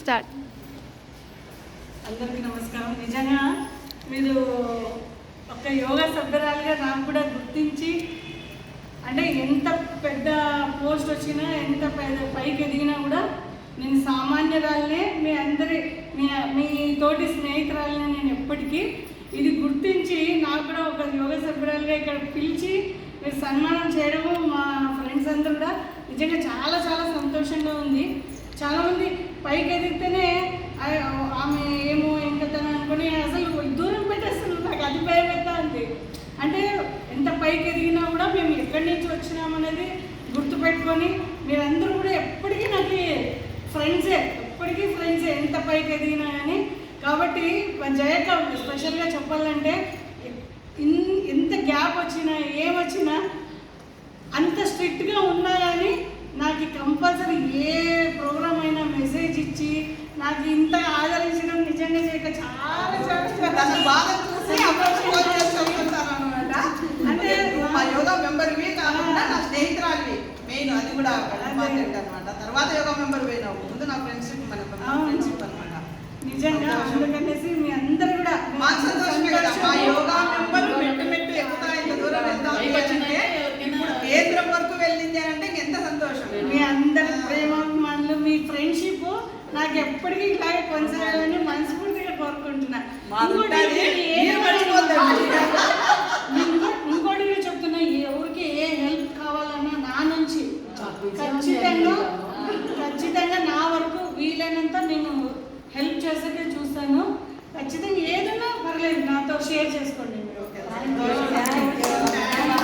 Start. అందరికీ నమస్కారం. నిజంగా మీరు ఒక యోగా సభ్యురాలుగా నాకు కూడా గుర్తించి అంటే ఎంత పెద్ద పోస్ట్ వచ్చినా ఎంత పెద్ద పైకి ఎదిగినా కూడా నేను సామాన్యురాలనే మీ అందరి మీ మీ తోటి స్నేహితురాలనే నేను ఎప్పటికీ ఇది గుర్తించి నాకు కూడా ఒక యోగ సభ్యురాలుగా ఇక్కడ పిలిచి మీరు సన్మానం చేయడము మా ఫ్రెండ్స్ అందరూ కూడా నిజంగా చాలా చాలా సంతోషంగా ఉంది. చాలామంది పైకి ఎదిగితేనే ఆమె ఏమో ఇంకా అనుకుని అసలు దూరం పెట్టేస్తున్నారు నాకు అది భయం ఉంది అంటే ఎంత పైకి ఎదిగినా కూడా మేము ఎక్కడి నుంచి వచ్చినామనేది గుర్తుపెట్టుకొని మీరందరూ కూడా ఎప్పటికీ నాకు ఫ్రెండ్సే ఎప్పటికీ ఫ్రెండ్సే ఎంత పైకి ఎదిగినా కానీ. కాబట్టి జయక స్పెషల్గా చెప్పాలంటే ఇన్- ఎంత గ్యాప్ వచ్చినా ఏమొచ్చినా నాకు ఇంత ఆదరించడం నిజంగా చేయక చాలా చాలా బాధ చూసి అనమాట అంటే నువ్వు మా యోగా మెంబర్వి కాకుండా నా స్నేహితురాలివి మెయిన్ అది కూడా అనమాట తర్వాత యోగా మెంబర్ పోయినావు ముందు నా ఫ్రెండ్షిప్ మన అవును. ఫ్రెండ్షిప్ అనమాట నిజంగా అందుకనేసి మీ అందరు కూడా సంతోషమే కదా. మా యోగా మెంబర్ మెట్టు మెట్టు ఎక్కుతా ఇంత దూరం వెళ్తా ఇప్పుడు కేంద్రం వరకు వెళ్ళింది అని అంటే నాకు ఎప్పటికీ ఇలాగే కొనసాగాలని మనస్ఫూర్తిగా కోరుకుంటున్నా. ఇంకోటి కూడా చెప్తున్నా ఎవరికి ఏ హెల్ప్ కావాలన్నా నా నుంచి ఖచ్చితంగా ఖచ్చితంగా నా వరకు వీలైనంత నేను హెల్ప్ చేసేకే చూస్తాను. ఖచ్చితంగా ఏదైనా పర్లేదు నాతో షేర్ చేసుకోండి.